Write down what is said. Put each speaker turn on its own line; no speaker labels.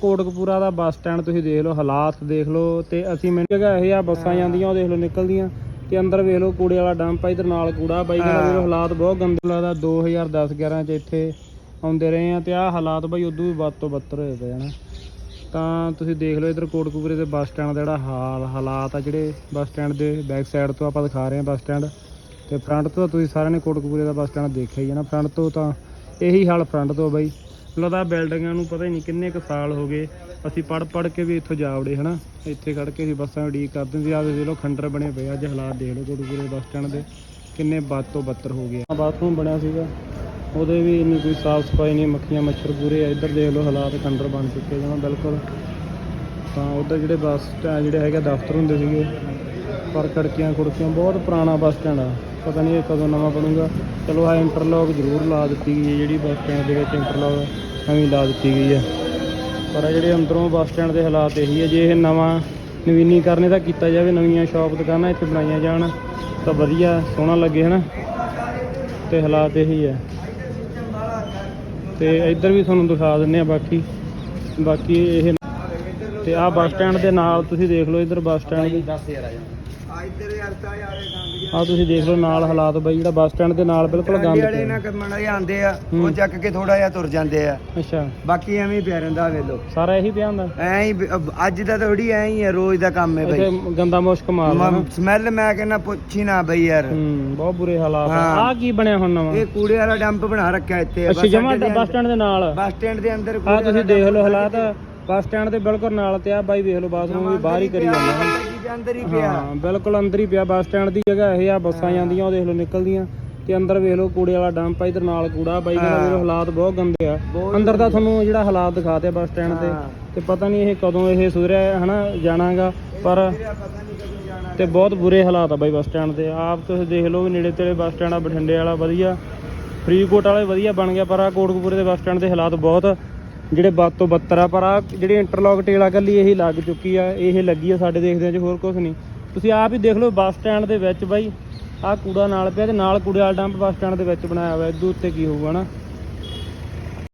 ਕੋਟਕਪੂਰਾ ਦਾ bus stand ਤੁਸੀਂ ਦੇਖ ਲਓ ਹਾਲਾਤ ਦੇਖ ਲਓ ਤੇ ਅਸੀਂ ਮੈਨੂੰ ਜਗ੍ਹਾ ਇਹ ਆ ਬੱਸਾਂ ਜਾਂਦੀਆਂ ਉਹ ਦੇਖ ਲਓ ਨਿਕਲਦੀਆਂ ਤੇ ਅੰਦਰ ਵੇਖ ਲਓ ਕੂੜੇ ਵਾਲਾ ਡੰਪ ਆ ਇਧਰ ਨਾਲ ਕੂੜਾ ਬਾਈ ਕਹਿੰਦਾ ਵੀਰੋ ਹਾਲਾਤ ਬਹੁਤ ਗੰਦੇ ਲੱਗਦਾ 2010 11 ਚ ਇੱਥੇ ਆਉਂਦੇ ਰਹੇ ਆ ਤੇ ਆਹ ਹਾਲਾਤ ਬਾਈ ਉਦੋਂ ਵੀ ਵੱਧ ਤੋਂ ਬੱਤਰ ਹੋਏ ਪਏ ਹਨ ਤਾਂ ਤੁਸੀਂ ਦੇਖ ਲਓ ਇਧਰ ਕੋਟਕਪੂਰੇ ਦੇ ਬੱਸ ਸਟੈਂਡ ਦਾ ਜਿਹੜਾ ਹਾਲ ਹਾਲਾਤ ਆ ਜਿਹੜੇ ਬੱਸ ਸਟੈਂਡ ਦੇ ਬੈਕ ਸਾਈਡ ਤੋਂ ਆਪਾਂ ਦਿਖਾ ਰਹੇ ਹਾਂ ਬੱਸ ਸਟੈਂਡ ਤੇ ਫਰੰਟ ਤੋਂ ਤੁਸੀਂ ਸਾਰਿਆਂ ਨੇ ਕੋਟਕਪੂਰੇ ਦਾ ਬੱਸ ਸਟੈਂਡ ਦੇਖਿਆ ਹੀ ਹੈ ਨਾ। ਫਰੰਟ ਤੋਂ ਤਾਂ ਇਹੀ ਹਾਲ ਫਰੰਟ ਤੋਂ ਬਾਈ। ਲੱਗਦਾ ਬਿਲਡਿੰਗਾਂ ਨੂੰ ਪਤਾ ਹੀ ਨਹੀਂ ਕਿੰਨੇ ਕੁ ਸਾਲ ਹੋ ਗਏ। ਅਸੀਂ ਪੜ ਪੜ ਕੇ ਵੀ ਇੱਥੋਂ ਜਾ ਵੜੇ, ਹਨਾ। ਇੱਥੇ ਖੜ ਕੇ ਅਸੀਂ ਬੱਸਾਂ ਉਡੀਕ ਕਰਦੇ ਸੀ। ਆਹ ਦੇਖ ਲਓ, ਖੰਡਰ ਬਣੇ ਪਏ ਅੱਜ ਹਾਲਾਤ ਦੇਖ ਲਓ ਕੋਟਕਪੂਰੇ ਬੱਸ ਸਟੈਂਡ ਦੇ। ਕਿੰਨੇ ਵੱਧ ਤੋਂ ਬੱਤਰ ਹੋ ਗਏ ਬਾਥਰੂਮ ਬਣਿਆ ਸੀਗਾ। ਉਹਦੇ ਵੀ ਇੰਨੀ ਕੋਈ ਸਾਫ਼ ਸਫ਼ਾਈ ਨਹੀਂ, ਮੱਖੀਆਂ ਮੱਛਰ ਪੂਰੇ ਆ। ਇੱਧਰ ਦੇਖ ਲਓ ਹਾਲਾਤ ਖੰਡਰ ਬਣ ਚੁੱਕੇ ਜਮਾਂ ਬਿਲਕੁਲ। ਤਾਂ ਉਧਰ ਜਿਹੜੇ ਬੱਸ ਸਟੈਂਡ, ਜਿਹੜੇ ਹੈਗੇ ਦਫ਼ਤਰ ਹੁੰਦੇ ਸੀਗੇ, ਪਰ ਖੜਕੀਆਂ ਖੁੜਕੀਆਂ ਬਹੁਤ ਪੁਰਾਣਾ ਬੱਸ ਸਟੈਂਡ ਆ। ਪਤਾ ਨਹੀਂ ਇਹ ਕਦੋਂ ਨਵਾਂ ਬਣੂਗਾ। ਚਲੋ ਆ ਇੰਟਰਲੌਕ ਜ਼ਰੂਰ ਲਾ ਦਿੱਤੀ ਗਈ ਹੈ, ਜਿਹੜੀ ਬੱਸ ਸਟੈਂਡ ਦੇ ਵਿੱਚ ਇੰਟਰਲੌਕ ਨਵੀਂ ਲਾ ਦਿੱਤੀ ਗਈ ਹੈ। ਪਰ ਆ ਜਿਹੜੇ ਅੰਦਰੋਂ ਬੱਸ ਸਟੈਂਡ ਦੇ ਹਾਲਾਤ ਇਹੀ ਹੈ, ਜੇ ਇਹ ਨਵਾਂ ਨਵੀਨੀਕਰਨ ਦਾ ਕੀਤਾ ਜਾਵੇ, ਨਵੀਆਂ ਸ਼ਾਪ ਦੁਕਾਨਾਂ ਇੱਥੇ ਬਣਾਈਆਂ ਜਾਣ, ਤਾਂ ਵਧੀਆ, ਸੋਹਣਾ ਲੱਗੇ, ਹਨਾ? ਤੇ ਹਾਲਾਤ ਇਹੀ ਹੈ। ਤੇ ਇੱਧਰ ਵੀ ਤੁਹਾਨੂੰ ਦਿਖਾ ਦਿੰਨੇ ਆ ਬਾਕੀ। ਬਾਕੀ ਇਹ ਤੇ ਆਹ ਬੱਸ ਸਟੈਂਡ ਦੇ ਨਾਲ ਤੁਸੀਂ ਦੇਖ ਲਓ ਇੱਧਰ ਬੱਸ ਸਟੈਂਡ ਦੀ
ਇੱਧਰ ਯਾਰ ਤਾਂ ਯਾਰ ਇਹ ਗੰਦ
ਆਹ ਤੁਸੀਂ ਦੇਖ ਲਓ ਨਾਲ ਹਾਲਾਤ ਬਈ ਜਿਹੜਾ ਬੱਸ ਸਟੈਂਡ ਦੇ ਨਾਲ ਬਿਲਕੁਲ ਗੰਦ
ਵਾਲੇ ਨਾ ਕਰਮਣ ਆਉਂਦੇ ਆ ਉਹ। ਚੱਕ ਕੇ ਥੋੜਾ ਜਿਹਾ ਤੁਰ ਜਾਂਦੇ ਆ।
ਅੱਛਾ।
ਬਾਕੀ ਐਵੇਂ ਹੀ ਪਿਆ ਰਹਿੰਦਾ ਵੇਲੋ
ਸਾਰਾ ਇਹੀ ਪਿਆ ਹੁੰਦਾ?
ਐਂ ਹੀ ਅੱਜ ਦਾ ਥੋੜੀ ਐਂ ਹੀ ਹੈ ਰੋਜ਼ ਦਾ ਕੰਮ ਹੈ ਬਈ।
ਗੰਦਾ ਮੁਸ਼ਕ ਮਾਰਦਾ
ਸਮੈਲ ਮੈਂ ਕਹਿੰਦਾ ਪੁੱਛੀ ਨਾ ਬਈ ਯਾਰ।
ਬਹੁਤ ਬੁਰੇ ਹਾਲਾਤ ਆ। ਆਹ ਕੀ ਬਣਿਆ ਹੁਣ ਨਵਾਂ?
ਇਹ ਕੂੜੇ ਵਾਲਾ ਡੰਪ ਬਣਾ ਰੱਖਿਆ ਇੱਥੇ
ਅੱਛਾ ਜਮਾ ਬੱਸ ਸਟੈਂਡ ਦੇ ਨਾਲ?
ਬੱਸ ਸਟੈਂਡ ਦੇ ਅੰਦਰ
ਆਹ ਤੁਸੀਂ ਦੇਖ ਲਓ ਹਾਲਾਤ। ਬੱਸ ਸਟੈਂਡ ਦੇ ਬਿਲਕੁਲ ਨਾਲ ਤੇ ਆ ਬਾਈ ਵੇਖ ਲਓ ਬਾਥਰੂਮ ਵੀ ਬਾਹਰ ਹੀ ਕਰੀ ਜਾਂਦਾ ਹੈ
ਦੇ ਅੰਦਰ ਹੀ ਪਿਆ
ਹਾਂ ਬਿਲਕੁਲ ਅੰਦਰ ਹੀ ਪਿਆ ਬੱਸ ਸਟੈਂਡ ਦੀ ਜਗ੍ਹਾ ਇਹ ਆ ਬੱਸਾਂ ਜਾਂਦੀਆਂ ਉਹ ਦੇਖ ਲਓ ਨਿਕਲਦੀਆਂ। ਤੇ ਅੰਦਰ ਵੇਖ ਲਓ ਕੂੜੇ ਵਾਲਾ ਡੰਪ ਆ ਇਧਰ ਨਾਲ ਕੂੜਾ ਬਾਈ ਕਹਿੰਦਾ ਵੀਰੋ ਹਾਲਾਤ ਬਹੁਤ ਗੰਦੇ ਆ। ਅੰਦਰ ਦਾ ਤੁਹਾਨੂੰ ਜਿਹੜਾ ਹਾਲਾਤ ਦਿਖਾਤੇ ਬੱਸ ਸਟੈਂਡ ਤੇ। ਤੇ ਪਤਾ ਨਹੀਂ ਇਹ ਕਦੋਂ ਇਹ ਸੁਧਰਿਆ ਹੈ, ਹਨਾ ਜਾਣਾਗਾ ਪਰ ਤੇ ਬਹੁਤ ਬੁਰੇ ਹਾਲਾਤ ਆ ਬਾਈ ਬੱਸ ਸਟੈਂਡ ਦੇ। ਆਪ ਤੁਸੀਂ ਦੇਖ ਲਓ ਵੀ ਨੇੜੇ ਤੇੜੇ ਬੱਸ ਸਟੈਂਡ ਆ ਬਠਿੰਡੇ ਵਾਲਾ ਵਧੀਆ ਫਰੀਦਕੋਟ ਵਾਲਾ ਵਧੀਆ ਬਣ ਗਿਆ ਪਰ ਆ ਕੋਟਕਪੂਰੇ ਦੇ ਬੱਸ ਸਟੈਂਡ ਦੇ ਹਾਲਾਤ ਬਹੁਤ ਜਿਹੜੇ ਵੱਧ ਤੋਂ ਬੱਤਰ ਆ, ਪਰ ਆ ਜਿਹੜੀ ਇੰਟਰਲੌਕ ਟੇਲਾ ਕੱਲੀ ਇਹੀ ਲੱਗ ਚੁੱਕੀ ਆ, ਇਹ ਲੱਗੀ ਆ ਸਾਡੇ ਦੇਖਦਿਆਂ ਚ, ਹੋਰ ਕੁਝ ਨਹੀਂ। ਤੁਸੀਂ ਆਪ ਹੀ ਦੇਖ ਲਓ ਬੱਸ ਸਟੈਂਡ ਦੇ ਵਿੱਚ ਬਾਈ ਆ ਕੂੜਾ ਨਾਲ ਪਿਆ ਤੇ ਨਾਲ ਕੂੜੇ ਵਾਲਾ ਡੰਪ ਬੱਸ ਸਟੈਂਡ ਦੇ ਵਿੱਚ ਬਣਾਇਆ ਹੋਇਆ, ਇਹਦੇ ਉੱਤੇ ਕੀ ਹੋਊਗਾ ਨਾ?